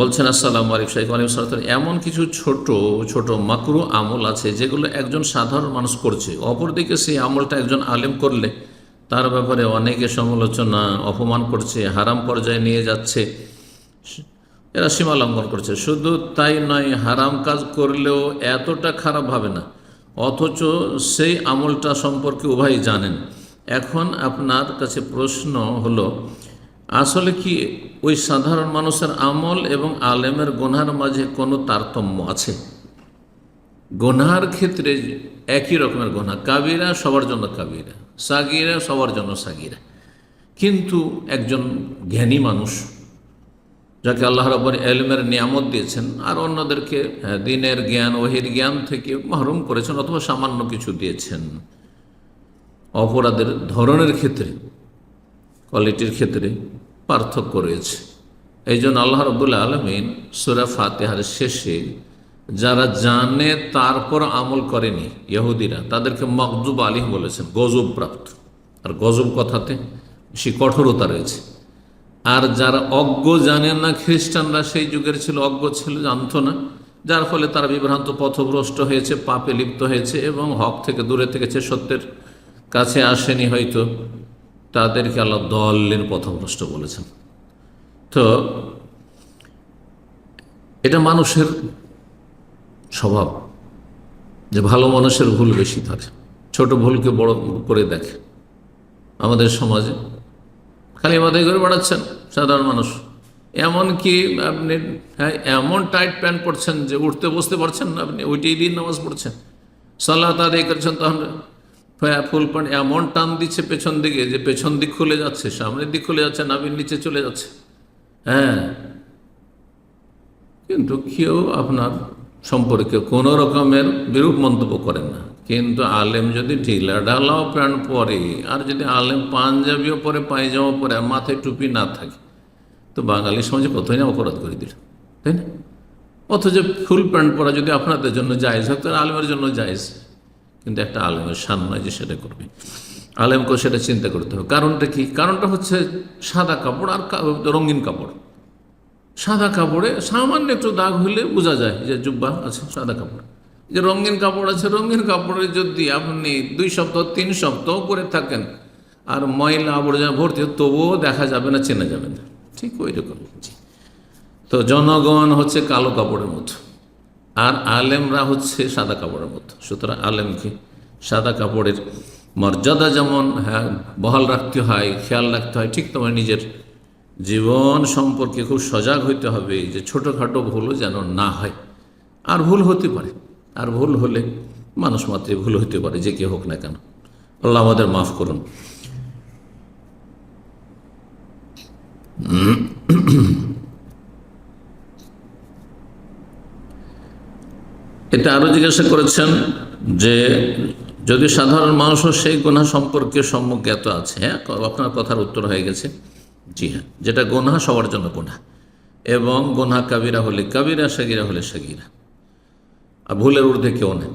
বলছেন, আসসালাম আলিক শাহিক আলিম সালাম এমন কিছু ছোট ছোট মাকরু আমল আছে যেগুলো একজন সাধারণ মানুষ করছে। অপরদিকে সেই আমলটা একজন আলেম করলে তার ব্যাপারে অনেকে সমালোচনা, অপমান করছে, হারাম পর্যায়ে নিয়ে যাচ্ছে, এরা সীমা লঙ্ঘন করছে। শুধু তাই নয়, হারাম কাজ করলেও এতটা খারাপ হবে না, অথচ সেই আমলটা সম্পর্কে উভয় জানেন। এখন আপনার কাছে প্রশ্ন হলো আসলে কি ওই সাধারণ মানুষের আমল এবং আলেমের গোনার মাঝে কোনো তারতম্য আছে? গোনার ক্ষেত্রে একই রকমের গোনা কাবিরা সবার জন্য কাবিরা সাগিরা সবার জন্য সাগিরা। কিন্তু একজন জ্ঞানী মানুষ যাকে আল্লাহ রব্বর এলমের নিয়ামত দিয়েছেন আর অন্যদেরকে হ্যাঁ, দিনের জ্ঞান ওহির জ্ঞান থেকে মাহরুম করেছেন অথবা সামান্য কিছু দিয়েছেন। অপরাধের ধরনের ক্ষেত্রে কোয়ালিটির ক্ষেত্রে পার্থক্য রয়েছে। এই জন্য আল্লাহ রবুল্লা আলমিন সুরা ফাতেহার শেষে, যারা জানে তারপর আমল করেনি ইহুদিরা, তাদেরকে মকজুব আলিম বলেছেন গজব প্রাপ্ত আর গজব কথাতে বেশি কঠোরতা রয়েছে। আর যারা অজ্ঞ জানেন না, খ্রিস্টানরা সেই যুগের ছিল, অজ্ঞ ছিল, জানত না, যার ফলে তারা বিভ্রান্ত, পথভ্রষ্ট হয়েছে, পাপে লিপ্ত হয়েছে এবং হক থেকে দূরে থেকেছে, সত্যের কাছে আসেনি হয়তো। তাদেরকে আল্লাহ দলের পথভ্রষ্ট বলেছেন। তো এটা মানুষের স্বভাব যে ভালো মানুষের ভুল বেশি থাকে। ছোট ভুলকে বড় করে দেখে। আমাদের সমাজে খালি মাথায় করে বেড়াচ্ছেন সাধারণ মানুষ। এমন কি আপনি হ্যাঁ এমন টাইট প্যান্ট পরছেন যে উঠতে বসতে পারছেন না আপনি, ওইটাই দিয়ে নামাজ পড়ছেন। সাল্লাহ তাদের করছেন তাহলে ফুল প্যান্ট এমন টান দিচ্ছে পেছন দিকে, যে পেছন দিক খুলে যাচ্ছে, সামনের দিক খুলে যাচ্ছে, নাবির নিচে চলে যাচ্ছে। হ্যাঁ। কিন্তু কেউ আপনার সম্পর্কে কোনো রকমের বিরূপ মন্তব্য করেন না। কিন্তু আলেম যদি ঢিলা ঢালাও প্যান্ট পরে, আর যদি আলেম পাঞ্জাবিও পরে পায়জামা পরে, আর মাথায় টুপি না থাকে, তো বাঙালি সমাজে কতই না অপরাধ করে দিল, তাই না? অথচ ফুল প্যান্ট পরা যদি আপনাদের জন্য জায়জ হয় আলেমের জন্য জায়জ। কিন্তু একটা আলেমের সান নয় যে সেটা করবে। আলেমকেও সেটা চিন্তা করতে হবে। কারণটা কি? কারণটা হচ্ছে সাদা কাপড় আর রঙিন কাপড়। সাদা কাপড়ে সামান্য একটু দাগ হইলে বোঝা যায় যে জুব্বা আছে, সাদা কাপড়। যে রঙিন কাপড় আছে, রঙিন কাপড়ে যদি আপনি দুই সপ্তাহ, তিন সপ্তাহ করে থাকেন আর ময়লা আবর্জনা ভর্তি তবুও দেখা যাবে না, চেনা যাবে না। ঠিক ওই রকম তো জনগণ হচ্ছে কালো কাপড়ের মতো। আর আলেমরা হচ্ছে সাদা কাপড়ের মতো সুতরাং আলেমকে সাদা কাপড়ের মর্যাদা যেমন হ্যাঁ বহাল রাখতে হয়, খেয়াল রাখতে হয়, ঠিক তোমার নিজের জীবন সম্পর্কে খুব সজাগ হইতে হবে যে ছোটোখাটো ভুলও যেন না হয়। আর ভুল হতে পারে। আর ভুল হলে মানুষ মাত্রে ভুল হতে পারে, যে কে হোক না কেন। আল্লাহ আমাদের মাফ করুন। এটা আরও জিজ্ঞাসা করেছেন যে যদি সাধারণ মানুষও সেই গোনা সম্পর্কে সম্মুখ আছে হ্যাঁ? আপনার কথার উত্তর হয়ে গেছে। জি হ্যাঁ যেটা গোনা সবার জন্য গোনা এবং গোনা কাবিরা হলে কাবিরা, সাগিরা হলে সাগিরা। আর ভুলের ঊর্ধ্বে কেউ নেই।